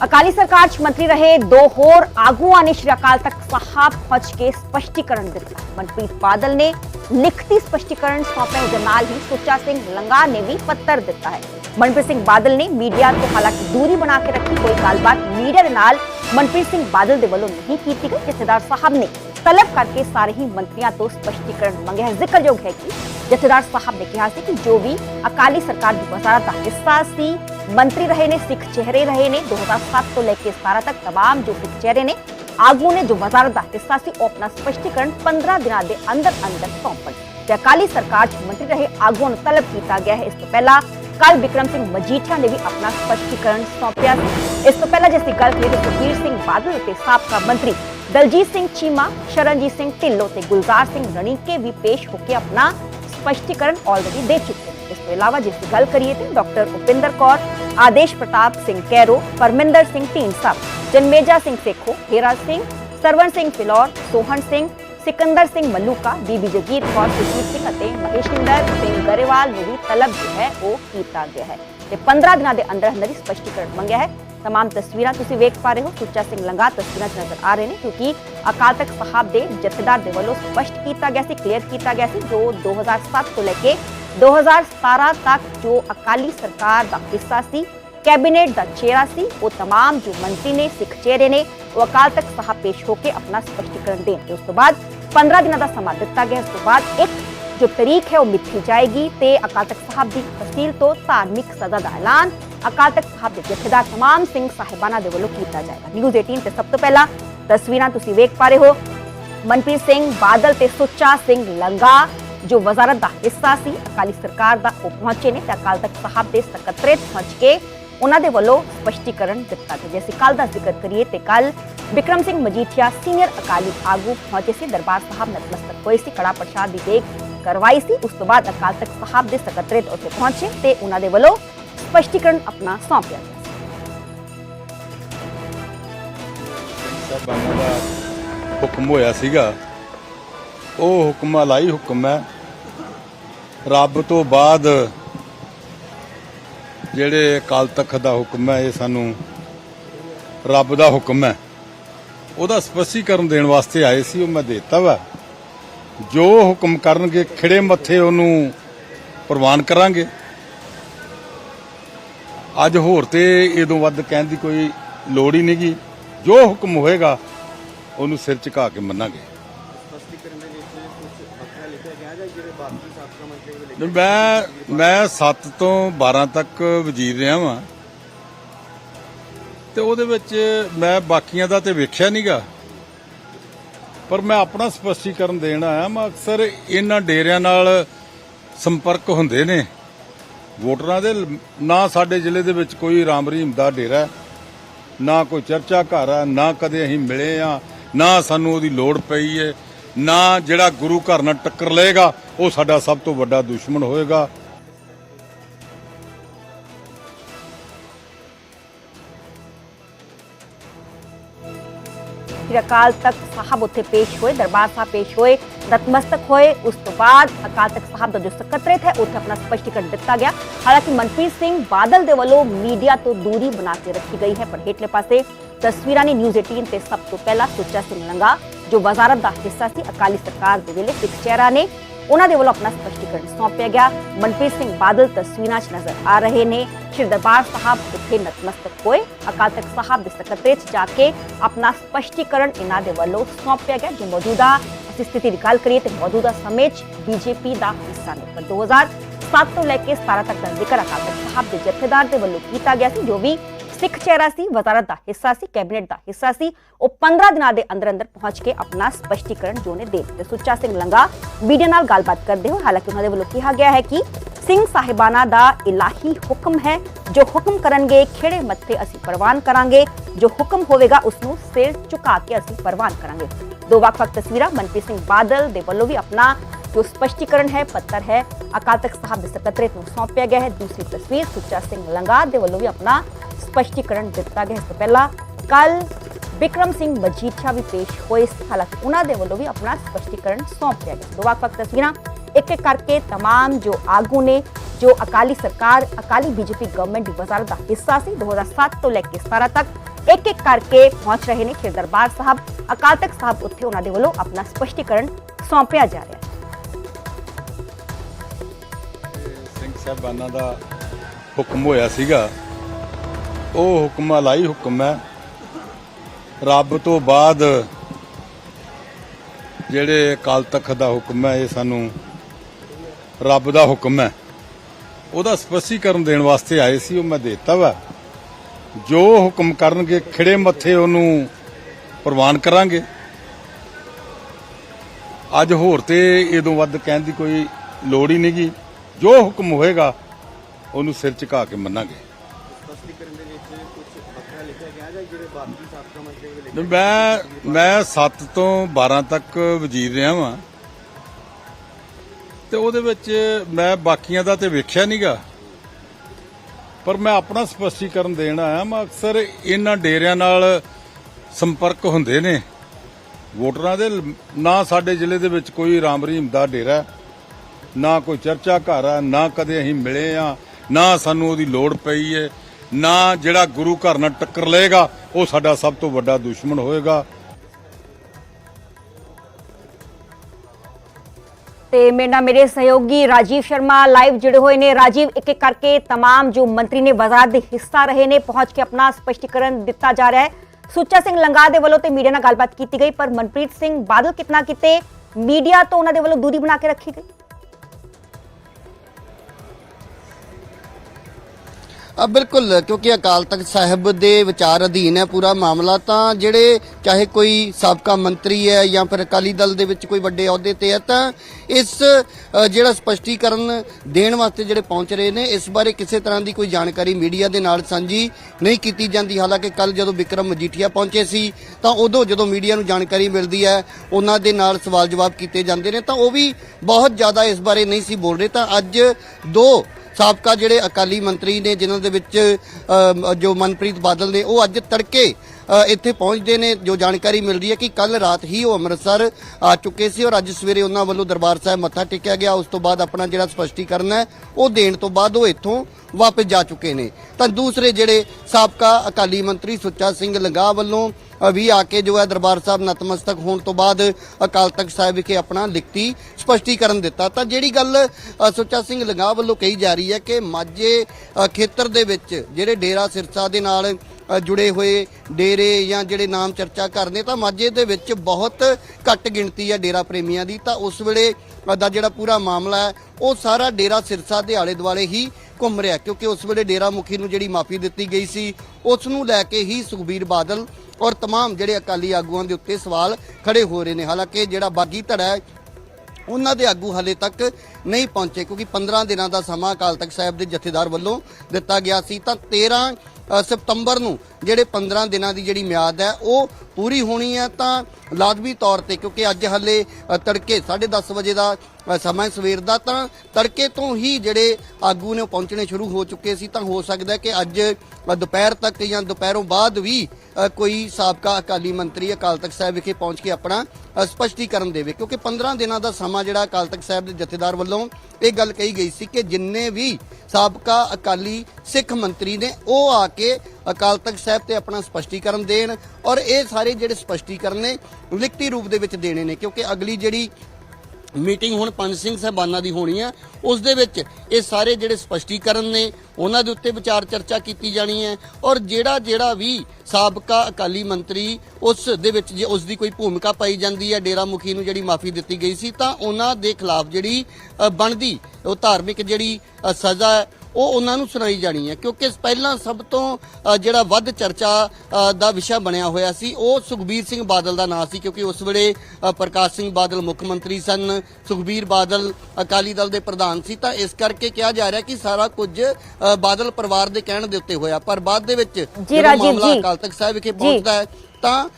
ਅਕਾਲੀ ਸਰਕਾਰ 'ਚ ਮੰਤਰੀ ਰਹੇ ਦੋ ਹੋਰ ਆਗੂਆਂ ਨੇ ਸ਼੍ਰੀ ਅਕਾਲ ਤਖਤ ਸਾਹਿਬ ਪਹੁੰਚ ਕੇ ਸਪਸ਼ਟੀਕਰਨ ਦਿੱਤਾ ਮਨਪ੍ਰੀਤ ਬਾਦਲ ਨੇ ਲਿਖਤੀ ਸਪਸ਼ਟੀਕਰਨ ਸੌਂਪੇ ਦੇ ਨਾਲ ਹੀ ਸੁੱਚਾ ਸਿੰਘ ਲੰਗਾ ਨੇ ਵੀ ਪੱਤਰ ਦਿੱਤਾ ਹੈ ਮਨਪ੍ਰੀਤ ਸਿੰਘ ਬਾਦਲ ਨੇ ਮੀਡੀਆ ਤੋਂ ਹਾਲਾਂਕਿ ਦੂਰੀ ਬਣਾ ਕੇ ਰੱਖੀ ਕੋਈ ਗੱਲਬਾਤ ਮੀਡੀਆ ਦੇ ਨਾਲ ਮਨਪ੍ਰੀਤ ਸਿੰਘ ਬਾਦਲ ਦੇ ਵੱਲੋਂ ਨਹੀਂ ਕੀਤੀ ਗਈ ਜਥੇਦਾਰ ਸਾਹਿਬ ਨੇ ਤਲਬ ਕਰਕੇ ਸਾਰੇ ਹੀ ਮੰਤਰੀਆਂ ਤੋਂ ਸਪਸ਼ਟੀਕਰਨ ਮੰਗਿਆ ਹੈ ਜ਼ਿਕਰਯੋਗ ਹੈ ਕਿ ਜਥੇਦਾਰ ਸਾਹਿਬ ਨੇ ਕਿਹਾ ਸੀ ਕਿ ਜੋ ਵੀ ਅਕਾਲੀ ਸਰਕਾਰ ਦੀ ਵਜ਼ਾਰਤ ਦਾ ਹਿੱਸਾ ਸੀ ਮੰਤਰੀ ਰਹੇ ਨੇ ਸਿੱਖ ਚਿਹਰੇ ਰਹੇ ਨੇ 2007 ਤੋਂ ਲੈ ਕੇ 17 ਤੱਕ तमाम ਜੋ ਸਿੱਖ ਚਿਹਰੇ ਨੇ ਆਗੂ ਨੇ ਜੋ ਵਜ਼ਾਰਤ ਦਾ ਹਿੱਸਾ ਸੀ ਉਹ ਆਪਣਾ ਸਪਸ਼ਟੀਕਰਨ 15 ਦਿਨਾਂ ਦੇ ਅੰਦਰ ਅੰਦਰ ਸੌਂਪਣ ਤੇ ਅਕਾਲੀ ਸਰਕਾਰ 'ਚ ਮੰਤਰੀ ਰਹੇ ਆਗੂਆਂ ਨੂੰ ਤਲਬ ਕੀਤਾ ਗਿਆ ਹੈ ਇਸ ਤੋਂ ਪਹਿਲਾਂ ਕੱਲ ਵਿਕਰਮ ਸਿੰਘ ਮਜੀਠੀਆ ਨੇ ਵੀ ਆਪਣਾ ਸਪਸ਼ਟੀਕਰਨ ਸੌਂਪਿਆ ਸੀ ਇਸ ਤੋਂ ਪਹਿਲਾਂ ਜੇ ਅਸੀਂ ਗੱਲ ਕਰੀਏ ਤਾਂ ਸੁਖਬੀਰ ਸਿੰਘ ਬਾਦਲ ਅਤੇ ਸਾਬਕਾ ਮੰਤਰੀ ਦਲਜੀਤ ਸਿੰਘ ਚੀਮਾ ਸ਼ਰਨਜੀਤ ਸਿੰਘ ਢਿੱਲੋਂ ਤੇ ਗੁਲਜ਼ਾਰ ਸਿੰਘ ਰਣੀਕੇ ਵੀ ਪੇਸ਼ ਹੋ ਕੇ ਆਪਣਾ ਸਪਸ਼ਟੀਕਰਨ ਆਲਰੇਡੀ ਦੇ ਚੁੱਕੇ ਨੇ ਇਸ ਤੋਂ ਇਲਾਵਾ ਜੇ ਅਸੀਂ ਗੱਲ ਕਰੀਏ ਤਾਂ ਡਾਕਟਰ ਉਪਿੰਦਰ ਕੌਰ ਆਦੇਸ਼ ਪ੍ਰਤਾਪ ਸਿੰਘ ਕੈਰੋ ਪਰਮਿੰਦਰ ਸਿੰਘ ਢੀਂਡਸਾ ਜਨਮੇਜਾ ਸਿੰਘ ਸੇਖੋ ਹੀਰਾ ਸਿੰਘ ਸਰਵਣ ਸਿੰਘ ਫਿਲੌਰ ਸੋਹਣ ਸਿੰਘ ਸਿਕੰਦਰ ਸਿੰਘ ਮਲੂਕਾ ਬੀਬੀ ਜਗੀਰ ਕੌਰ ਸੁਜੀਤ ਸਿੰਘ ਅਤੇ ਮਹੇਸ਼ਿੰਦਰ ਸਿੰਘ ਗਰੇਵਾਲ ਨੂੰ ਵੀ ਤਲਬ ਜੋ ਹੈ ਉਹ ਕੀਤਾ ਗਿਆ ਹੈ ਤੇ 15 ਦਿਨਾਂ ਦੇ ਅੰਦਰ ਅੰਦਰ ਹੀ ਸਪਸ਼ਟੀਕਰਨ ਮੰਗਿਆ ਹੈ तमाम ਤਸਵੀਰਾਂ ਤੁਸੀਂ ਵੇਖ ਪਾ ਰਹੇ ਹੋ ਸੁੱਚਾ ਸਿੰਘ ਲੰਗਾ ਤਸਵੀਰਾਂ 'ਚ ਨਜ਼ਰ ਆ ਰਹੇ ਨੇ ਕਿਉਂਕਿ ਅਕਾਲ ਤਖਤ ਸਾਹਿਬ ਦੇ ਜਥੇਦਾਰ ਦੇ ਵੱਲੋਂ ਸਪਸ਼ਟ ਕੀਤਾ ਗਿਆ ਸੀ ਕਲੀਅਰ ਕੀਤਾ ਗਿਆ ਸੀ ਜੋ 2007 ਤੋਂ ਲੈ ਕੇ 2017 ਤੱਕ ਜੋ ਅਕਾਲੀ ਸਰਕਾਰ ਦਾ ਹਿੱਸਾ ਸੀ ਕੈਬਨਿਟ ਦਾ ਚਿਹਰਾ ਸੀ ਉਹ तमाम ਜੋ ਮੰਤਰੀ ਨੇ ਸਿੱਖ ਚਿਹਰੇ ਨੇ ਉਹ ਅਕਾਲ ਤਖਤ ਸਾਹਿਬ ਪੇਸ਼ ਹੋ ਕੇ ਆਪਣਾ ਸਪਸ਼ਟੀਕਰਨ ਦੇਣ ਤੇ ਉਸ ਤੋਂ ਬਾਅਦ 15 ਦਿਨਾਂ ਦਾ ਸਮਾਂ ਦਿੱਤਾ ਗਿਆ ਉਸ ਤੋਂ ਬਾਅਦ ਇੱਕ ਜੋ ਤਰੀਕ ਹੈ ਉਹ ਮਿੱਥੀ ਜਾਏਗੀ ਤੇ ਅਕਾਲ ਤਖਤ ਸਾਹਿਬ ਦੀ ਤਹਿਸੀਲ ਤੋਂ ਧਾਰਮਿਕ ਸਜ਼ਾ ਦਾ ਐਲਾਨ ਅਕਾਲ ਤਖਤ ਸਾਹਿਬ ਦੇ ਜਥੇਦਾਰ ਤਮਾਮ ਸਿੰਘ ਸਾਹਿਬਾਨਾਂ ਦੇ ਵੱਲੋਂ ਕੀਤਾ ਜਾਏਗਾ ਨਿਊਜ਼ 18 ਤੇ ਸਭ ਤੋਂ ਪਹਿਲਾਂ ਤਸਵੀਰਾਂ ਤੁਸੀਂ ਵੇਖ ਪਾ ਰਹੇ ਹੋ ਮਨਪ੍ਰੀਤ ਸਿੰਘ ਬਾਦਲ ਤੇ ਸੁੱਚਾ ਸਿੰਘ ਲੰਗਾ ਜੋ ਵਜ਼ਾਰਤ ਦਾ ਹਿੱਸਾ ਸੀ ਅਕਾਲੀ ਸਰਕਾਰ ਦਾ ਉਹ ਪਹੁੰਚੇ ਨੇ ਤੇ ਅਕਾਲ ਤਖਤ ਸਾਹਿਬ ਦੇ ਸਕੱਤਰੇਤ ਪਹੁੰਚ ਕੇ ਉਹਨਾਂ ਦੇ ਵੱਲੋਂ ਸਪਸ਼ਟੀਕਰਨ ਦਿੱਤਾ ਗਿਆ ਜੇ ਅਸੀਂ ਕੱਲ ਦਾ ਜ਼ਿਕਰ ਕਰੀਏ ਤੇ ਕੱਲ ਵਿਕਰਮ ਸਿੰਘ ਮਜੀਠੀਆ ਸੀਨੀਅਰ ਅਕਾਲੀ ਆਗੂ ਪਹੁੰਚੇ ਸੀ ਦਰਬਾਰ ਸਾਹਿਬ ਨਤਮਸਤਕ ਹੋਏ ਸੀ ਕੜਾ ਪ੍ਰਸ਼ਾਦ ਦੀ ਦੇਖ ਕਰਵਾਈ ਸੀ ਉਸ ਤੋਂ ਬਾਅਦ ਅਕਾਲ ਤਖਤ ਸਾਹਿਬ ਦੇ ਸਕੱਤਰੇਤ ਉੱਥੇ ਪਹੁੰਚੇ ਤੇ ਉਹਨਾਂ ਦੇ ਵੱਲੋਂ ਸਪਸ਼ਟੀਕਰਨ ਆਪਣਾ ਸੌਂਪਿਆ ਗਿਆ ਸਾਹਿਬਾਨਾਂ ਦਾ ਹੁਕਮ ਹੋਇਆ ਸੀਗਾ ਉਹ ਹੁਕਮ ਅਲਾਈ ਹੁਕਮ ਹੈ ਰੱਬ ਤੋਂ ਬਾਅਦ ਜਿਹੜੇ ਅਕਾਲ ਤਖਤ ਦਾ ਹੁਕਮ ਹੈ ਇਹ ਸਾਨੂੰ ਰੱਬ ਦਾ ਹੁਕਮ ਹੈ ਉਹਦਾ ਸਪਸ਼ਟੀਕਰਨ ਦੇਣ ਵਾਸਤੇ ਆਏ ਸੀ ਉਹ ਮੈਂ ਦੇਤਾ ਵਾ ਜੋ ਹੁਕਮ ਕਰਨਗੇ ਖਿੜੇ ਮੱਥੇ ਉਹਨੂੰ ਪ੍ਰਵਾਨ ਕਰਾਂਗੇ ਅੱਜ ਹੋਰ ਤੇ ਇਦੋਂ ਵੱਧ ਕਹਿਣ ਦੀ ਕੋਈ ਲੋੜ ਹੀ ਨਹੀਂਗੀ। ਜੋ ਹੁਕਮ ਹੋਏਗਾ ਉਹਨੂੰ ਸਿਰ ਝੁਕਾ ਕੇ ਮੰਨਾਂਗੇ। ਮੈਂ ਮੈਂ 7 ਤੋਂ 12 ਤੱਕ ਵਜ਼ੀਰ ਰਿਹਾ ਵਾਂ। ਤੇ ਉਹਦੇ ਵਿੱਚ ਮੈਂ ਬਾਕੀਆਂ ਦਾ ਤੇ ਵੇਖਿਆ ਨਹੀਂਗਾ। ਪਰ ਮੈਂ ਆਪਣਾ ਸਪਸ਼ਟੀਕਰਨ ਦੇਣ ਆਇਆ ਮੈਂ ਅਕਸਰ ਇਹਨਾਂ ਡੇਰਿਆਂ ਨਾਲ ਸੰਪਰਕ ਹੁੰਦੇ ਨੇ। ਵੋਟਰਾਂ ਦੇ ਨਾ ਸਾਡੇ ਜ਼ਿਲ੍ਹੇ ਦੇ ਵਿੱਚ ਕੋਈ ਰਾਮ ਰਹੀਮ ਦਾ ਡੇਰਾ ਨਾ ਕੋਈ ਚਰਚਾ ਘਰ ਆ ਨਾ ਕਦੇ ਅਸੀਂ ਮਿਲੇ ਆ ਨਾ ਸਾਨੂੰ ਉਹਦੀ ਲੋੜ ਪਈ ਹੈ ਨਾ ਜਿਹੜਾ ਗੁਰੂ ਘਰ ਨਾਲ ਟੱਕਰ ਲਏਗਾ, ਉਹ ਸਾਡਾ ਸਭ ਤੋਂ ਵੱਡਾ ਦੁਸ਼ਮਣ ਹੋਏਗਾ। ਫਿਰ ਅਕਾਲ ਤਖਤ ਸਾਹਿਬ ਉੱਥੇ ਪੇਸ਼ ਹੋਏ ਦਰਬਾਰ ਸਾਹਿਬ ਪੇਸ਼ ਹੋਏ ਨਤਮਸਤਕ ਹੋਏ ਉਸ ਤੋਂ ਬਾਅਦ ਅਕਾਲ ਤਖਤ ਸਾਹਿਬ ਦਾ ਜੋ ਸਕੱਤਰੇਤ ਹੈ ਉੱਥੇ ਆਪਣਾ ਸਪਸ਼ਟੀਕਰਨ ਦਿੱਤਾ ਗਿਆ ਹਾਲਾਂਕਿ ਮਨਪ੍ਰੀਤ ਸਿੰਘ ਬਾਦਲ ਦੇ ਵੱਲੋਂ ਮੀਡੀਆ ਤੋਂ ਦੂਰੀ ਬਣਾ ਕੇ ਰੱਖੀ ਗਈ ਹੈ ਪਰ ਹੇਠਲੇ ਪਾਸੇ ਤਸਵੀਰਾਂ ਨੇ ਨਿਊਜ਼ 18 ਤੇ ਸਭ ਤੋਂ ਪਹਿਲਾਂ ਸੁੱਚਾ ਸਿੰਘ ਲੰਗਾ ਜੋ ਵਜ਼ਾਰਤ ਦਾ ਹਿੱਸਾ ਸੀ ਅਕਾਲੀ ਸਰਕਾਰ ਦੇ ਵੇਲੇ ਸਿੱਖ ਚਿਹਰਾ ਨੇ ਉਹਨਾਂ ਦੇ ਵੱਲੋਂ ਆਪਣਾ ਸਪਸ਼ਟੀਕਰਨ ਸੌਂਪਿਆ ਗਿਆ ਮਨਪ੍ਰੀਤ ਸਿੰਘ ਬਾਦਲ ਤਸਵੀਰਾਂ 'ਚ ਨਜ਼ਰ ਆ ਰਹੇ ਨੇ ਸ਼੍ਰੀ ਦਰਬਾਰ ਸਾਹਿਬ ਉੱਥੇ ਨਤਮਸਤਕ ਹੋਏ ਅਕਾਲ ਤਖਤ ਸਾਹਿਬ ਦੇ ਸਕੱਤਰੇਤ 'ਚ ਜਾ ਕੇ ਆਪਣਾ ਸਪਸ਼ਟੀਕਰਨ ਇਹਨਾਂ ਦੇ ਵੱਲੋਂ ਸੌਂਪਿਆ ਗਿਆ ਜੋ ਮੌਜੂਦਾ ਅਸੀਂ ਸਥਿਤੀ ਦੀ ਗੱਲ ਕਰੀਏ ਤੇ ਮੌਜੂਦਾ ਸਮੇਂ 'ਚ ਬੀਜੇਪੀ ਦਾ ਹਿੱਸਾ ਨੇ ਪਰ 2007 ਤੋਂ ਲੈ ਕੇ 17 ਤੱਕ ਦਾ ਜ਼ਿਕਰ ਅਕਾਲ ਤਖਤ ਸਾਹਿਬ ਦੇ ਜਥੇਦਾਰ ਦੇ ਵੱਲੋਂ ਕੀਤਾ ਗਿਆ ਸੀ ਜੋ ਵੀ ਸਿੱਖ ਚਿਹਰਾ ਸੀ, ਵਜ਼ਾਰਤ ਦਾ ਹਿੱਸਾ ਸੀ, ਕੈਬਨਿਟ ਦਾ ਹਿੱਸਾ ਸੀ। ਉਹ 15 ਦਿਨਾਂ ਦੇ ਅੰਦਰ ਅੰਦਰ ਪਹੁੰਚ ਕੇ ਆਪਣਾ ਸਪਸ਼ਟੀਕਰਨ ਜੋ ਨੇ ਦੇ ਦਿੱਤੇ। ਸੁੱਚਾ ਸਿੰਘ ਲੰਗਾ ਮੀਡੀਆ ਨਾਲ ਗੱਲਬਾਤ ਕਰਦੇ ਹੋ ਹਾਲਾਂਕਿ ਉਹਨਾਂ ਦੇ ਵੱਲੋਂ ਕਿਹਾ ਗਿਆ ਹੈ ਕਿ ਸਿੰਘ ਸਾਹਿਬਾਨਾ ਦਾ ਇਲਾਹੀ ਹੁਕਮ ਹੈ। ਜੋ ਹੁਕਮ ਕਰਨਗੇ ਖੇੜੇ ਮੱਥੇ ਅਸੀਂ ਪ੍ਰਵਾਨ ਕਰਾਂਗੇ। ਜੋ ਹੁਕਮ ਹੋਵੇਗਾ ਉਸ ਨੂੰ ਸਿਰ ਝੁਕਾ ਕੇ ਅਸੀਂ ਪ੍ਰਵਾਨ ਕਰਾਂਗੇ। ਦੋ ਵੱਖ-ਵੱਖ ਤਸਵੀਰਾਂ ਮਨਪ੍ਰੀਤ ਸਿੰਘ ਬਾਦਲ ਦੇ ਵੱਲੋਂ ਵੀ ਆਪਣਾ ਜੋ ਸਪਸ਼ਟੀਕਰਨ ਹੈ ਪੱਤਰ ਹੈ ਅਕਾਲ ਤਖਤ ਸਾਹਿਬ ਦੇ ਸਕੱਤਰੇਤ ਨੂੰ ਸੌਂਪਿਆ ਗਿਆ ਹੈ ਦੂਸਰੀ ਤਸਵੀਰ ਸੁੱਚਾ ਸਿੰਘ ਲੰਗਾ ਦੇ ਵੱਲੋਂ ਵੀ ਆਪਣਾ ਸਪਸ਼ਟੀਕਰਨ ਦਿੱਤਾ ਗਿਆ ਇਸ ਤੋਂ ਪਹਿਲਾਂ ਕੱਲ ਵਿਕਰਮ ਸਿੰਘ ਮਜੀਠੀਆ ਵੀ ਪੇਸ਼ ਹੋਏ ਸੀ ਹਾਲਾਂਕਿ ਉਹਨਾਂ ਦੇ ਵੱਲੋਂ ਵੀ ਆਪਣਾ ਸਪਸ਼ਟੀਕਰਨ ਸੌਂਪਿਆ ਗਿਆ ਦੋ ਵੱਖ-ਵੱਖ ਤਸਵੀਰਾਂ ਇੱਕ ਇੱਕ ਕਰਕੇ तमाम ਜੋ ਆਗੂ ਨੇ ਜੋ ਅਕਾਲੀ ਸਰਕਾਰ ਅਕਾਲੀ ਬੀਜੇਪੀ ਗਵਰਨਮੈਂਟ ਦੀ ਵਜ਼ਾਰਤ ਦਾ ਹਿੱਸਾ ਸੀ 2007 ਤੋਂ ਲੈ ਕੇ 17 ਤੱਕ ਇੱਕ ਇੱਕ ਕਰਕੇ ਪਹੁੰਚ ਰਹੇ ਨੇ ਫਿਰ ਦਰਬਾਰ ਸਾਹਿਬ ਅਕਾਲ ਤਖਤ ਸਾਹਿਬ ਉੱਥੇ ਉਹਨਾਂ ਦੇ ਵੱਲੋਂ ਆਪਣਾ ਸਪਸ਼ਟੀਕਰਨ ਸੌਂਪਿਆ ਜਾ ਰਿਹਾ ਹੈ ਸਾਹਿਬਾਨਾਂ ਦਾ ਹੁਕਮ ਹੋਇਆ ਸੀਗਾ। ਉਹ ਹੁਕਮ ਅਲਾਈ ਹੁਕਮ ਹੈ। ਰੱਬ ਤੋਂ ਬਾਅਦ ਜਿਹੜੇ ਅਕਾਲ ਤਖਤ ਦਾ ਹੁਕਮ ਹੈ, ਇਹ ਸਾਨੂੰ ਰੱਬ ਦਾ ਹੁਕਮ ਹੈ। ਉਹਦਾ ਸਪਸ਼ਟੀਕਰਨ ਦੇਣ ਵਾਸਤੇ ਆਏ ਸੀ, ਉਹ ਮੈਂ ਦੇਤਾ ਵਾ। ਜੋ ਹੁਕਮ ਕਰਨਗੇ, ਖਿੜੇ ਮੱਥੇ ਉਹਨੂੰ ਪ੍ਰਵਾਨ ਕਰਾਂਗੇ। ਅੱਜ ਹੋਰ ਤੇ ਇਦੋਂ ਵੱਧ ਕਹਿਣ ਦੀ ਕੋਈ ਲੋੜ ਹੀ ਨਹੀਂਗੀ ਜੋ ਹੁਕਮ ਹੋਏਗਾ ਉਹਨੂੰ ਸਿਰ ਝੁਕਾ ਕੇ ਮੰਨਾਂਗੇ। ਸਪਸ਼ਟੀਕਰਨ ਦੇ ਵਿੱਚ ਕੁਝ ਵੱਖਰਾ ਲਿਖਿਆ ਗਿਆ ਜਾਂ ਜਿਹੜੇ ਬਾਕੀ ਸਾਬਕਾ ਮੰਤਰੀ ਦੇ ਲਿਖੇ ਮੈਂ ਮੈਂ 7 ਤੋਂ 12 ਤੱਕ ਵਜ਼ੀਰ ਰਿਹਾ ਵਾਂ। ਤੇ ਉਹਦੇ ਵਿੱਚ ਮੈਂ ਬਾਕੀਆਂ ਦਾ ਤੇ ਵੇਖਿਆ ਨਹੀਂਗਾ ਪਰ ਮੈਂ ਆਪਣਾ ਸਪਸ਼ਟੀਕਰਨ ਦੇਣ ਆਇਆ ਮੈਂ ਅਕਸਰ ਇਹਨਾਂ ਡੇਰਿਆਂ ਨਾਲ ਸੰਪਰਕ ਹੁੰਦੇ ਨੇ। ਵੋਟਰਾਂ ਦੇ ਨਾ ਸਾਡੇ ਜ਼ਿਲ੍ਹੇ ਦੇ ਵਿੱਚ ਕੋਈ ਰਾਮ ਰਹੀਮ ਦਾ ਡੇਰਾ। ਨਾ ਕੋਈ ਚਰਚਾ ਘਰ ਆ ਨਾ ਕਦੇ ਅਸੀਂ ਮਿਲੇ ਆ ਨਾ ਸਾਨੂੰ ਉਹਦੀ ਲੋੜ ਪਈ ਏ ਨਾ ਜਿਹੜਾ ਗੁਰੂ ਘਰ ਨਾਲ ਟੱਕਰ ਲਏਗਾ ਉਹ ਸਾਡਾ ਸਭ ਤੋਂ ਵੱਡਾ ਦੁਸ਼ਮਣ ਹੋਏਗਾ ਤੇ ਮੇਰੇ ਨਾਲ ਮੇਰੇ ਸਹਿਯੋਗੀ ਰਾਜੀਵ ਸ਼ਰਮਾ ਲਾਈਵ ਜੁੜੇ ਹੋਏ ਨੇ ਰਾਜੀਵ ਇੱਕ ਇੱਕ ਕਰਕੇ तमाम ਜੋ ਮੰਤਰੀ ਨੇ ਵਜ਼ਾਰਤ ਦੇ ਹਿੱਸਾ ਰਹੇ ਨੇ ਪਹੁੰਚ ਕੇ ਆਪਣਾ ਸਪਸ਼ਟੀਕਰਨ ਦਿੱਤਾ ਜਾ ਰਿਹਾ ਹੈ ਸੁੱਚਾ ਸਿੰਘ ਲੰਗਾ ਦੇ ਵੱਲੋਂ ਤੇ ਮੀਡੀਆ ਨਾਲ ਗੱਲਬਾਤ ਕੀਤੀ ਗਈ ਪਰ ਮਨਪ੍ਰੀਤ ਸਿੰਘ ਬਾਦਲ ਕਿਤਨਾ ਕਿਤੇ ਮੀਡੀਆ ਤੋਂ ਉਹਨਾਂ ਦੇ ਵੱਲੋਂ ਦੂਰੀ ਬਣਾ ਕੇ ਰੱਖੀ ਗਈ ਆ ਬਿਲਕੁਲ, ਕਿਉਂਕਿ ਅਕਾਲ ਤਖਤ ਸਾਹਿਬ ਦੇ ਵਿਚਾਰ ਅਧੀਨ ਹੈ ਪੂਰਾ ਮਾਮਲਾ, ਤਾਂ ਜਿਹੜੇ ਚਾਹੇ ਕੋਈ ਸਾਬਕਾ ਮੰਤਰੀ ਹੈ ਜਾਂ ਫਿਰ ਅਕਾਲੀ ਦਲ ਦੇ ਵਿੱਚ ਕੋਈ ਵੱਡੇ ਅਹੁਦੇ ਤੇ ਹੈ, ਤਾਂ ਇਸ ਜਿਹੜਾ ਸਪਸ਼ਟੀਕਰਨ ਦੇਣ ਵਾਸਤੇ ਜਿਹੜੇ ਪਹੁੰਚ ਰਹੇ ਨੇ, ਇਸ ਬਾਰੇ ਕਿਸੇ ਤਰ੍ਹਾਂ ਦੀ ਕੋਈ ਜਾਣਕਾਰੀ ਮੀਡੀਆ ਦੇ ਨਾਲ ਸਾਂਝੀ ਨਹੀਂ ਕੀਤੀ ਜਾਂਦੀ। ਹਾਲਾਂਕਿ ਕੱਲ ਜਦੋਂ ਵਿਕਰਮ ਮਜੀਠੀਆ ਪਹੁੰਚੇ ਸੀ, ਤਾਂ ਉਦੋਂ ਜਦੋਂ ਮੀਡੀਆ ਨੂੰ ਜਾਣਕਾਰੀ ਮਿਲਦੀ ਹੈ, ਉਹਨਾਂ ਦੇ ਨਾਲ ਸਵਾਲ ਜਵਾਬ ਕੀਤੇ ਜਾਂਦੇ ਨੇ, ਤਾਂ ਉਹ ਵੀ ਬਹੁਤ ਜ਼ਿਆਦਾ ਇਸ ਬਾਰੇ ਨਹੀਂ ਸੀ ਬੋਲ ਰਹੇ, ਤਾਂ ਅੱਜ ਦੋ ਸਾਬਕਾ ਜਿਹੜੇ ਅਕਾਲੀ ਮੰਤਰੀ ਨੇ, ਜਿਨ੍ਹਾਂ ਦੇ ਵਿੱਚ ਜੋ ਮਨਪ੍ਰੀਤ ਬਾਦਲ ਨੇ, ਉਹ ਅੱਜ ਤੜਕੇ ਇੱਥੇ ਪਹੁੰਚਦੇ ਨੇ, ਜੋ ਜਾਣਕਾਰੀ ਮਿਲ ਰਹੀ ਹੈ ਕਿ ਕੱਲ ਰਾਤ ਹੀ ਉਹ ਅੰਮ੍ਰਿਤਸਰ ਆ ਚੁੱਕੇ ਸੀ ਔਰ ਅੱਜ ਸਵੇਰੇ ਉਹਨਾਂ ਵੱਲੋਂ ਦਰਬਾਰ ਸਾਹਿਬ ਮੱਥਾ ਟੇਕਿਆ ਗਿਆ। ਉਸ ਤੋਂ ਬਾਅਦ ਆਪਣਾ ਜਿਹੜਾ ਸਪਸ਼ਟੀਕਰਨ ਹੈ, ਉਹ ਦੇਣ ਤੋਂ ਬਾਅਦ ਉਹ ਇੱਥੋਂ ਵਾਪਸ ਜਾ ਚੁੱਕੇ ਨੇ। ਤਾਂ ਦੂਸਰੇ ਜਿਹੜੇ ਸਾਬਕਾ ਅਕਾਲੀ ਮੰਤਰੀ ਸੁੱਚਾ ਸਿੰਘ ਲੰਗਾ ਵੱਲੋਂ ਵੀ ਆ ਕੇ ਜੋ ਹੈ ਦਰਬਾਰ ਸਾਹਿਬ ਨਤਮਸਤਕ ਹੋਣ ਤੋਂ ਬਾਅਦ ਅਕਾਲ ਤਖਤ ਸਾਹਿਬ ਵਿਖੇ ਆਪਣਾ ਲਿਖਤੀ ਸਪਸ਼ਟੀਕਰਨ ਦਿੱਤਾ। ਤਾਂ ਜਿਹੜੀ ਗੱਲ ਸੁੱਚਾ ਸਿੰਘ ਲੰਗਾ ਵੱਲੋਂ ਕਹੀ ਜਾ ਰਹੀ ਹੈ ਕਿ ਮਾਝੇ ਖੇਤਰ ਦੇ ਵਿੱਚ ਜਿਹੜੇ ਡੇਰਾ ਸਿਰਸਾ ਦੇ ਨਾਲ ਜੁੜੇ ਹੋਏ ਡੇਰੇ ਜਾਂ ਜਿਹੜੇ ਨਾਮ ਚਰਚਾ ਕਰਦੇ ਤਾਂ ਮਾਝੇ ਦੇ ਵਿੱਚ ਬਹੁਤ ਘੱਟ ਗਿਣਤੀ ਹੈ ਡੇਰਾ ਪ੍ਰੇਮੀਆਂ ਦੀ। ਤਾਂ ਉਸ ਵੇਲੇ ਦਾ ਜਿਹੜਾ ਪੂਰਾ ਮਾਮਲਾ ਹੈ, ਉਹ ਸਾਰਾ ਡੇਰਾ ਸਿਰਸਾ ਦੇ ਆਲੇ ਦੁਆਲੇ ਹੀ ਘੁੰਮ ਰਿਹਾ ਕਿਉਂਕਿ ਉਸ ਵੇਲੇ ਡੇਰਾ ਮੁਖੀ ਨੂੰ ਜਿਹੜੀ ਮਾਫੀ ਦਿੱਤੀ ਗਈ ਸੀ ਉਸ ਨੂੰ ਲੈ ਕੇ ਹੀ ਸੁਖਬੀਰ ਬਾਦਲ ਔਰ तमाम ਜਿਹੜੇ ਅਕਾਲੀ ਆਗੂਆਂ ਦੇ ਉੱਤੇ ਸਵਾਲ ਖੜੇ ਹੋ ਰਹੇ ਨੇ ਹਾਲਾਂਕਿ ਜਿਹੜਾ ਬਾਗੀ ਧੜਾ ਹੈ ਉਹਨਾਂ ਦੇ ਆਗੂ ਹਲੇ ਤੱਕ ਨਹੀਂ ਪਹੁੰਚੇ ਕਿਉਂਕਿ 15 ਦਿਨਾਂ ਦਾ ਸਮਾਂ ਅਕਾਲ ਤਖਤ ਸਾਹਿਬ ਦੇ ਜਥੇਦਾਰ ਵੱਲੋਂ ਦਿੱਤਾ ਗਿਆ ਸੀ ਤਾਂ 13 ਅ, ਸਤੰਬਰ ਨੂੰ ਜਿਹੜੇ 15 ਦਿਨਾਂ ਦੀ ਜਿਹੜੀ ਮਿਆਦ ਹੈ ਉਹ ਪੂਰੀ ਹੋਣੀ ਹੈ ਤਾਂ ਲਾਜ਼ਮੀ ਤੌਰ ਤੇ ਕਿਉਂਕਿ ਅੱਜ ਹਲੇ ਅ, ਤੜਕੇ 10:30 ਵਜੇ ਦਾ ਸਮਾਂ ਹੈ ਸਵੇਰ ਦਾ ਤਾਂ ਤੜਕੇ ਤੋਂ ਹੀ ਜਿਹੜੇ ਆਗੂ ਨੇ ਉਹ ਪਹੁੰਚਣੇ ਸ਼ੁਰੂ ਹੋ ਚੁੱਕੇ ਸੀ। ਤਾਂ ਹੋ ਸਕਦਾ ਕਿ ਅੱਜ ਦੁਪਹਿਰ ਤੱਕ ਜਾਂ ਦੁਪਹਿਰੋਂ ਬਾਅਦ ਵੀ ਕੋਈ ਸਾਬਕਾ ਅਕਾਲੀ ਮੰਤਰੀ ਅਕਾਲ ਤਖਤ ਸਾਹਿਬ ਵਿਖੇ ਪਹੁੰਚ ਕੇ ਆਪਣਾ ਅ, ਸਪਸ਼ਟੀਕਰਨ ਦੇਵੇ। ਕਿਉਂਕਿ 15 ਦਿਨਾਂ ਦਾ ਸਮਾਂ ਜਿਹੜਾ ਅਕਾਲ ਤਖਤ ਸਾਹਿਬ ਦੇ ਜਥੇਦਾਰ ਵੱਲੋਂ ਇਹ ਗੱਲ ਕਹੀ ਗਈ ਸੀ ਕਿ ਜਿੰਨੇ ਵੀ ਸਾਬਕਾ ਅਕਾਲੀ ਸਿੱਖ ਮੰਤਰੀ ਨੇ ਉਹ ਆ ਕੇ ਅਕਾਲ ਤਖਤ ਸਾਹਿਬ ਤੇ ਆਪਣਾ ਸਪਸ਼ਟੀਕਰਨ ਦੇਣ ਔਰ ਇਹ ਸਾਰੇ ਜਿਹੜੇ ਸਪਸ਼ਟੀਕਰਨ ਨੇ ਲਿਖਤੀ ਰੂਪ ਦੇ ਵਿੱਚ ਦੇਣੇ ਨੇ, ਕਿਉਂਕਿ ਅਗਲੀ ਜਿਹੜੀ ਮੀਟਿੰਗ ਹੁਣ ਪੰਜ ਸਿੰਘ ਸਾਹਿਬਾਨਾਂ ਦੀ ਹੋਣੀ ਹੈ ਉਸ ਦੇ ਵਿੱਚ ਇਹ ਸਾਰੇ ਜਿਹੜੇ ਸਪਸ਼ਟੀਕਰਨ ਨੇ, ਉਹਨਾਂ ਦੇ ਉੱਤੇ ਵਿਚਾਰ ਚਰਚਾ ਕੀਤੀ ਜਾਣੀ ਹੈ ਔਰ ਜਿਹੜਾ ਜਿਹੜਾ ਵੀ ਸਾਬਕਾ ਅਕਾਲੀ ਮੰਤਰੀ ਉਸ ਦੇ ਵਿੱਚ ਜੇ ਉਸ ਦੀ ਕੋਈ ਭੂਮਿਕਾ ਪਾਈ ਜਾਂਦੀ ਹੈ, ਡੇਰਾ ਮੁਖੀ ਨੂੰ ਜਿਹੜੀ ਮਾਫੀ ਦਿੱਤੀ ਗਈ ਸੀ, ਤਾਂ ਉਹਨਾਂ ਦੇ ਖਿਲਾਫ ਜਿਹੜੀ ਬਣਦੀ ਉਹ ਧਾਰਮਿਕ ਜਿਹੜੀ ਸਜ਼ਾ ਹੈ ਉਹ ਉਹਨਾਂ ਨੂੰ ਸੁਣਾਈ ਜਾਣੀ ਹੈ ਕਿਉਂਕਿ ਪਹਿਲਾਂ ਸਭ ਤੋਂ ਅ, ਜਿਹੜਾ ਵੱਧ ਚਰਚਾ ਅ, ਦਾ ਵਿਸ਼ਾ ਬਣਿਆ ਹੋਇਆ ਸੀ ਉਹ ਸੁਖਬੀਰ ਸਿੰਘ ਬਾਦਲ ਦਾ ਨਾਂ ਸੀ ਕਿਉਂਕਿ ਉਸ ਵੇਲੇ ਅ, ਪ੍ਰਕਾਸ਼ ਸਿੰਘ ਬਾਦਲ ਮੁੱਖ ਮੰਤਰੀ ਸਨ ਸੁਖਬੀਰ ਬਾਦਲ ਅਕਾਲੀ ਦਲ ਦੇ ਪ੍ਰਧਾਨ ਸੀ ਤਾਂ ਇਸ ਕਰਕੇ ਕਿਹਾ ਜਾ ਰਿਹਾ ਕਿ ਸਾਰਾ ਕੁਝ ਅ, ਬਾਦਲ ਪਰਿਵਾਰ ਦੇ ਕਹਿਣ ਦੇ ਉੱਤੇ ਹੋਇਆ ਪਰ ਬਾਅਦ ਦੇ ਵਿੱਚ ਜਦੋਂ ਰਾਜੀਵ ਮਾਮਲਾ ਜੀ। ਅਕਾਲ ਤਖਤ ਸਾਹਿਬ ਵਿਖੇ ਪਹੁੰਚਦਾ ਹੈ ਤਾਂ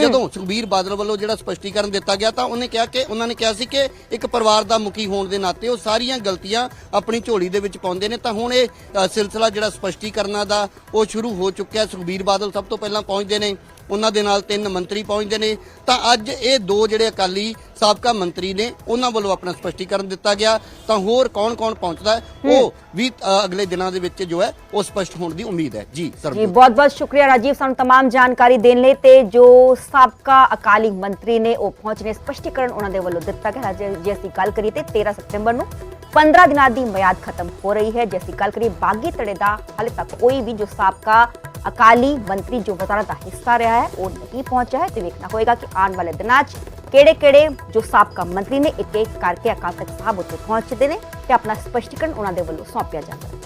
ਜਦੋਂ ਸੁਖਬੀਰ ਬਾਦਲ ਵੱਲੋਂ ਜਿਹੜਾ ਸਪਸ਼ਟੀਕਰਨ ਦਿੱਤਾ ਗਿਆ ਤਾਂ ਉਹਨੇ ਕਿਹਾ ਕਿ ਉਹਨਾਂ ਨੇ ਕਿਹਾ ਸੀ ਕਿ ਇੱਕ ਪਰਿਵਾਰ ਦਾ ਮੁਖੀ ਹੋਣ ਦੇ ਨਾਤੇ ਉਹ ਸਾਰੀਆਂ ਗਲਤੀਆਂ ਆਪਣੀ ਝੋਲੀ ਦੇ ਵਿੱਚ ਪਾਉਂਦੇ ਨੇ ਤਾਂ ਹੁਣ ਇਹ ਸਿਲਸਿਲਾ ਜਿਹੜਾ ਸਪਸ਼ਟੀਕਰਨਾਂ ਦਾ ਉਹ ਸ਼ੁਰੂ ਹੋ ਚੁੱਕਿਆ। ਸੁਖਬੀਰ ਬਾਦਲ ਸਭ ਤੋਂ ਪਹਿਲਾਂ ਪਹੁੰਚਦੇ ਨੇ। ਉਹਨਾਂ ਦੇ ਨਾਲ ਤਿੰਨ ਮੰਤਰੀ ਪਹੁੰਚਦੇ ਨੇ ਤਾਂ ਅੱਜ ਇਹ ਦੋ ਜਿਹੜੇ ਅਕਾਲੀ ਸਾਬਕਾ ਮੰਤਰੀ ਨੇ ਉਹਨਾਂ ਵੱਲੋਂ ਆਪਣਾ ਸਪਸ਼ਟੀਕਰਨ ਦਿੱਤਾ ਗਿਆ ਤਾਂ ਹੋਰ ਕੌਣ-ਕੌਣ ਪਹੁੰਚਦਾ ਹੈ ਉਹ ਵੀ ਅ, ਅਗਲੇ ਦਿਨਾਂ ਦੇ ਵਿੱਚ ਜੋ ਹੈ ਉਹ ਸਪਸ਼ਟ ਹੋਣ ਦੀ ਉਮੀਦ ਹੈ ਜੀ ਜੀ ਸਰਬਜੋਤ ਬਹੁਤ ਬਹੁਤ ਸ਼ੁਕਰੀਆ ਰਾਜੀਵ ਸਾਨੂੰ तमाम ਜਾਣਕਾਰੀ ਦੇਣ ਲਈ ਤੇ ਜੋ ਸਾਬਕਾ ਅਕਾਲੀ ਮੰਤਰੀ ਨੇ ਉਹ ਪਹੁੰਚਨੇ ਸਪਸ਼ਟੀਕਰਨ ਉਹਨਾਂ ਦੇ ਵੱਲੋਂ ਦਿੱਤਾ ਗਿਆ ਜੇ ਜੇ ਅਸੀਂ ਗੱਲ ਕਰੀਏ ਤੇ 13 ਸਤੰਬਰ ਨੂੰ 15 ਦਿਨਾਂ ਦੀ ਮਿਆਦ ਖਤਮ ਹੋ ਰਹੀ ਹੈ ਜੇ ਅਸੀਂ ਗੱਲ ਕਰੀਏ ਬਾਗੀ ਧੜੇ ਦਾ ਹਾਲੇ ਤੱਕ ਕੋਈ ਵੀ ਜੋ ਸਾਬਕਾ ਅਕਾਲੀ ਮੰਤਰੀ ਜੋ ਵਜ਼ਾਰਤ ਦਾ ਹਿੱਸਾ ਰਿਹਾ ਹੈ, ਉਹ ਨਹੀਂ ਪਹੁੰਚਿਆ ਹੈ। ਤੇ ਵੇਖਣਾ ਹੋਏਗਾ ਕਿ ਆਉਣ ਵਾਲੇ ਦਿਨਾਂ 'ਚ ਕਿਹੜੇ ਕਿਹੜੇ ਜੋ ਸਾਬਕਾ ਮੰਤਰੀ ਨੇ ਇੱਕ ਇੱਕ ਕਰਕੇ ਅਕਾਲ ਤਖਤ ਸਾਹਿਬ ਉੱਤੇ ਪਹੁੰਚਦੇ ਨੇ ਤੇ ਆਪਣਾ ਸਪਸ਼ਟੀਕਰਨ ਉਹਨਾਂ ਦੇ ਵੱਲੋਂ ਸੌਂਪਿਆ ਜਾਂਦਾ ਹੈ।